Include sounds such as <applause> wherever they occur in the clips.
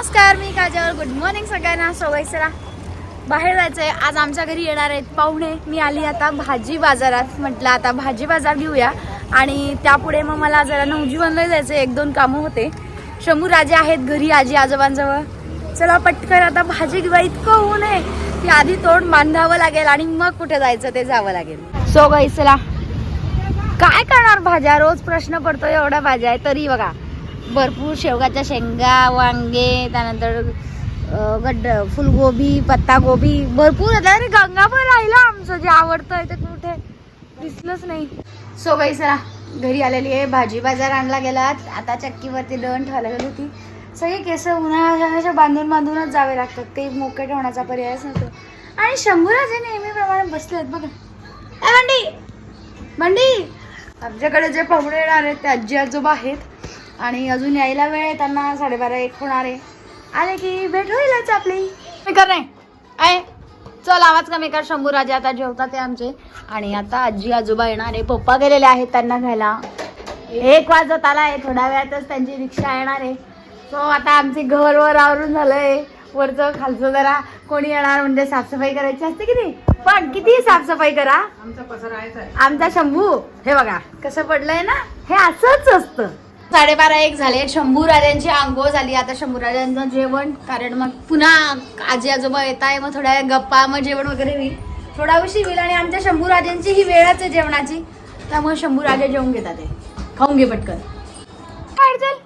नमस्कार मी Kajal. Good morning सगळ्यांना. सवयसरा चला बाहेर जायचंय. आज आमच्या घरी येणार आहेत पाहुणे. मी आली आता भाजी बाजारात. म्हटलं आता भाजी बाजार घेऊया. आणि त्यापुढे मग मला जरा नवजीवनला जायचं एक दोन कामं होते. शंभू राजे आहेत घरी आजी आजोबांजवळ. चला पटकन आता भाजी घेऊया. इतकं होऊ नये की आधी तोंड बांधावं लागेल आणि मग कुठे जायचं ते जावं लागेल. सो गाई चला. काय करणार भाज्या? रोज प्रश्न पडतो एवढ्या भाज्या आहे तरी बघा. भरपूर शेवगाच्या शेंगा वांगे त्यानंतर अं, गड्ड फुलगोबी पत्तागोबी भरपूर आता अरे गंगा पण राहिलं आमचं. जे आवडतं आहे ते कुठे? दिसलंच नाही. सो बाई सरा घरी आलेली आहे. भाजी बाजार आणला गेला आता चक्कीवरती दळण ठेवायला गेली होती. सगळे केस उन्हाळ्याच्या बांधून बांधूनच जावे लागतात. ते मोकळे ठेवण्याचा पर्यायच नव्हतो. आणि शंभूराजे नेहमीप्रमाणे बसले आहेत बघा. ए बंडी! बंडी! आमच्याकडे जे पाहुणे येणार आहेत ते आजी आजोबा आहेत. आणि अजून यायला वेळ आहे त्यांना साडेबारा एक होणार आहे. आले की भेट होईलच आपली. मी कर नाही आहे चल आवाज कमी कर. शंभू राजे आता जेवतात ते आमचे. आणि आता आजी आजोबा येणार आहे. पप्पा गेलेले आहेत त्यांना घ्यायला. एक वाजत आला आहे थोड्या वेळातच त्यांची रिक्षा येणार आहे. सो आता आमचे घर वर आवरून झालंय. वरचं खालचं जरा कोणी येणार म्हणजे साफसफाई करायची असते की नाही? पण किती साफसफाई करा. आमचा पसारा आमचा शंभू हे बघा. कसं पडलंय ना? हे असंच असतं. साडेबारा एक झाले. शंभू राजांची आंघोळ झाली. आता शंभू राजांचं जेवण कारण मग पुन्हा आजी आजोबा येत आहे मग थोड्या गप्पा मग जेवण वगैरे होईल. थोडा उशीर होईल आणि आमच्या शंभू राजांची ही वेळच आहे जेवणाची. त्यामुळे शंभू राजा जेवून घेतात ते. खाऊन घे पटकन. बाहेर चल.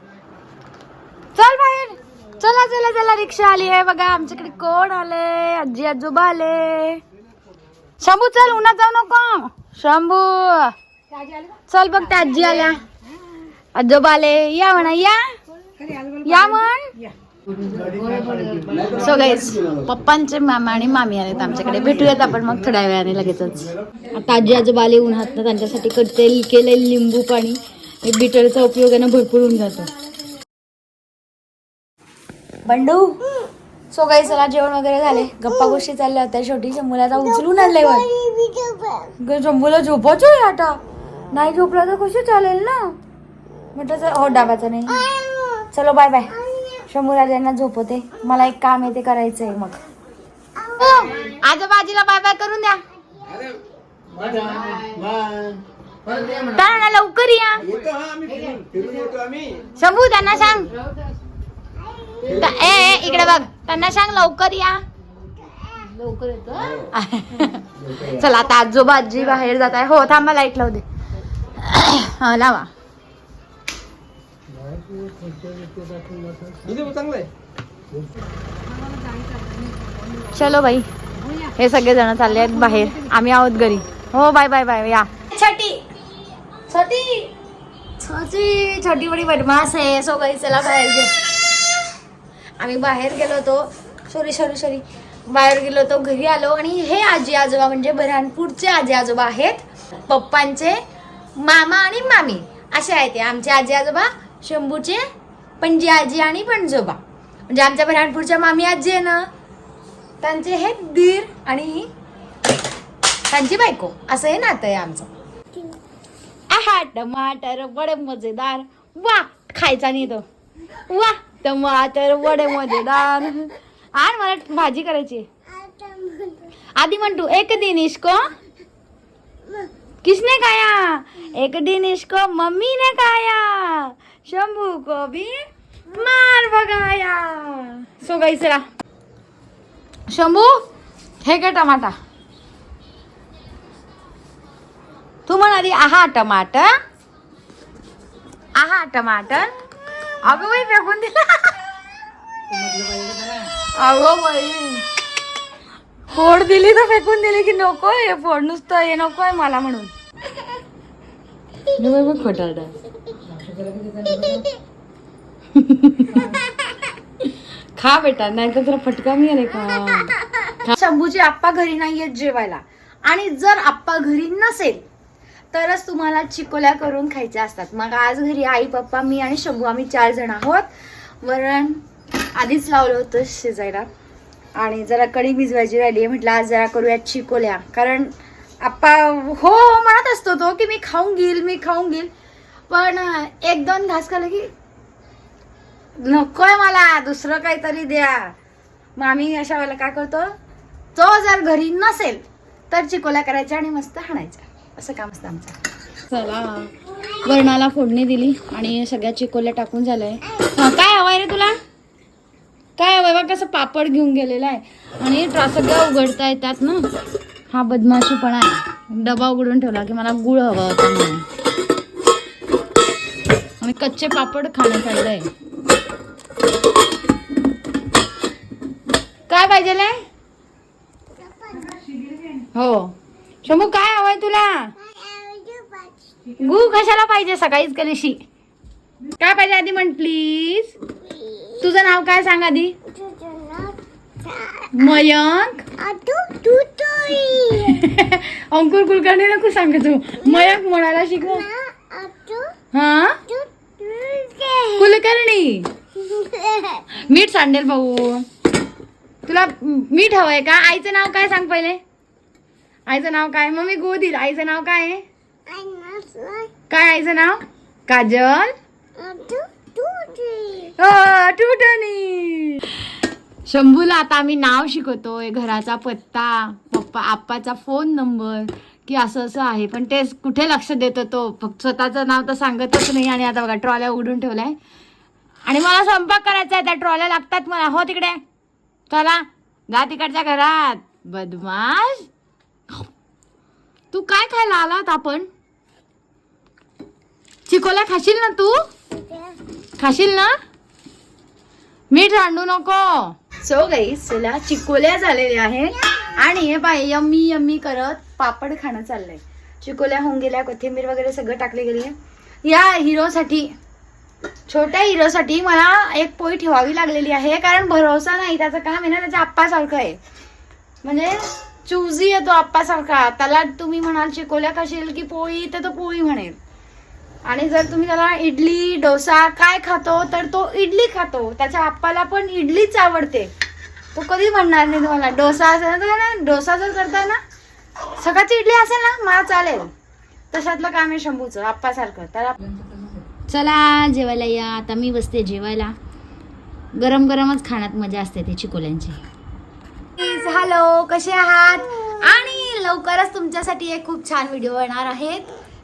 चल बाहेर. चला चला चला रिक्षा आली आहे बघा. आमच्याकडे कोण आले? आजी आजोबा आले. शंभू चल उन्हात जाऊ नको. शंभू. चल बघ त्या आजी आल्या. आजोबा आले या म्हणा या. या म्हण. सो गाईज पप्पांचे मामा आणि मामी आलेत आमच्याकडे. भेटूयात आपण मग थोड्या वेळाने लगेचच. आता आजी आजोबा आले उन्हात त्यांच्यासाठी कडते केले लिंबू पाणी. बिटरचा उपयोग आहे ना भरपूर होऊन जातो. बंडू सो काही चला जेवण वगैरे झाले. गप्पा गोष्टी चालल्या होत्या शेवटी. शंभूला उचलून आणलंय वर शंभूला झोपायचं आहे आता. नाही झोपला तर कशी चालेल ना? म्हटलं चल हो डाबाचा नाही. चलो बाय बाय शंभू राजांना झोपवते. मला एक काम आहे ते करायचं आहे मग. आजोबा आजीला बाय बाय करून द्या. लवकर या. शंभू त्यांना सांग. त- ए इकडे बघ. त्यांना सांग लवकर या. लवकर येतो <laughs> चला आता आजोबा आजी बाहेर जात आहे. हो थांबा लाइट लावू दे. <clears throat> चलो बाई. हे सगळे जण चालले आहेत बाहेर. आम्ही आहोत घरी. हो बाय बाय बाय या. छोटी. छोटी. छोटी. छोटी बडी बदमाश आहे. सो काही चला बाहेर गे आम्ही बाहेर गेलो होतो. सॉरी सॉरी सॉरी बाहेर गेलो होतो घरी आलो. आणि हे आजी आजोबा म्हणजे बऱ्हाणपूरचे आजी आजोबा आहेत. पप्पांचे मामा आणि मामी. असे आहेत ते. आमचे आजी आजोबा शंभूचे पणजी आजी आणि पणजोबा म्हणजे आमच्या बऱ्हाणपूरच्या मामी आजी आहे ना त्यांचे हे दीर आणि त्यांची बायको असं हे नातं आहे आमचं. आहा टमाटर बडे मजेदार. वा खायचा नाही तो. वा टमाटर बडे मजेदार. आण मला भाजी करायची आधी म्हणतो एक दिन इसको किसने खाया? एक दिन इसको मम्मी ने खाया. शंभू को भी मार बघाया सो गई चला शंभू हे काय टमाटा तू म्हणाली आहा टमाटर आहा टमाटर अगं बाई फेकून दिला अगं बाई फोड दिली तर फेकून दिली की नको हे फोड नुसतं हे नको आहे मला म्हणून खोटारडा खा बेटा नाही तर तुला फटका आहे का शंभूची आप्पा घरी नाही येत जेवायला. आणि जर आप्पा घरी नसेल तरच तुम्हाला चिकोल्या करून खायच्या असतात. मग आज घरी आई पप्पा मी आणि शंभू आम्ही चार जण आहोत. वरण आधीच लावलं होतं शिजायला. आणि जरा कढी भिजवायची राहिली आहे. म्हटलं आज जरा करूयात चिकोल्या. कारण आप्पा हो हो म्हणत असतो तो की मी खाऊन घेईल मी खाऊन घेईल. पण एक दोन घास खाल्लं की नकोय मला दुसरं काहीतरी द्या. मग आम्ही अशा वेळेला काय करतो तो जर घरी नसेल तर चिकोल्या करायच्या आणि मस्त हाणायच्या. असं काम असतं आमचं. चला. वरणाला फोडणी दिली आणि सगळ्या चिकोल्या टाकून झालंय. काय हवंय रे तुला? काय हवं बा कसं पापड घेऊन गेलेला आहे. आणि ट्रा- सगळं उघडता येतात ना. हा बदमाशीपणा आहे. डबा उघडून ठेवला की मला गुळ हवा होता म्हणून. कच्चे पापड खाणं चाललंय. काय पाहिजे हो. शंभू काय हवंय तुला? गु कशाला पाहिजे सकाळीच कलेशी? काय पाहिजे आधी म्हण प्लीज तुझं नाव काय सांग आधी? मयंक? <laughs> अंकुर कुलकर्णी नको सांग तू. मयंक म्हणायला शिकव. हा? कुलकर्णी. मीठ सांडेल भाऊ. तुला मीठ हवंय का? आईचं नाव काय सांग पहिले? आईचं नाव काय? मम्मी गो दिल. आईचं नाव काय आहे? काय आईचं नाव? काजल. अ, शंभूला आता आम्ही नाव शिकवतोय. घराचा पत्ता पप्पा आप्पाचा फोन नंबर की असं असं आहे. पण ते कुठे लक्ष देतो तो? फक्त स्वतःचं नाव तर सांगतच नाही आणि आता बघा ट्रॉल्या उघडून ठेवलाय. आणि मला स्वयंपाक करायचा आहे त्या ट्रॉल्या लागतात मला. हो तिकडे. चला जा तिकडच्या घरात. बदमाश. तू काय खायला आलात आपण? चिकोला खाशील ना तू? खाशील ना? मीठ रांडू नको. सो गई चला चिकोल्या झालेल्या आहेत. आणि हे पाय यम्मी यम्मी करत पापड खाणं चाललंय. चिकोल्या होऊन गेल्या कोथिंबीर वगैरे सगळं टाकले गेली. या हिरोसाठी छोट्या हिरोसाठी मला एक पोळी ठेवावी लागलेली आहे कारण भरोसा नाही त्याचं काम आहे ना त्याच्या आप्पासारखं आहे. म्हणजे चुजी येतो आप्पासारखा. त्याला तुम्ही म्हणाल चिकोल्या खाशील की पोळी तर तो पोळी म्हणेल. आणि जर तुम्ही त्याला इडली डोसा काय खातो तर तो इडली खातो. त्याच्या आप्पाला पण इडलीच आवडते. तो कधी म्हणणार नाही तुम्हाला? डोसा असेल ना तर ना डोसा जर करताय ना सकाळची इडली असेल ना मला चालेल. तशातलं काम आहे शंभूचं आप्पासारखं. त्याला चला जेवायला या. आता मी बसते जेवायला. गरम गरमच खाण्यात मजा असते ते चिकोल्यांची. हॅलो कसे आहात? आणि लवकरच तुमच्यासाठी एक खूप छान व्हिडिओ येणार आहेत.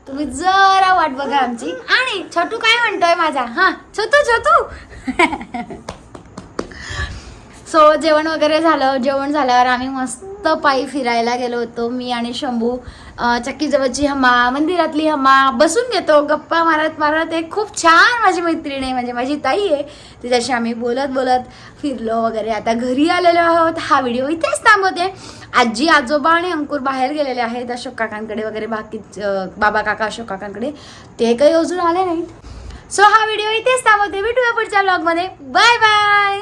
तुम्ही जरा वाट बघा आमची. आणि छोटू काय म्हणतोय माझा? हा छोटू छोटू. <laughs> सो जेवण वगैरे झालं. जेवण झाल्यावर आम्ही मस्त पायी फिरायला गेलो होतो. मी आणि शंभू चक्कीजवळची हमा मंदिरातली हमा. बसून घेतो. गप्पा मारत मारत. एक खूप छान माझी मैत्रीण आहे. म्हणजे माझी ताई आहे. तिच्याशी आम्ही बोलत बोलत फिरलो वगैरे. आता घरी आलेलो आहोत. हा व्हिडिओ इथेच थांबवते. आजी आजोबा आणि अंकुर बाहेर गेलेले आहेत. अशोक काकांकडे वगैरे बाकी बाबा काका अशोक काकांकडे. ते काही अजून आले नाहीत. सो हा व्हिडिओ इथेच थांबवते. भेटूया पुढच्या ब्लॉगमध्ये बाय बाय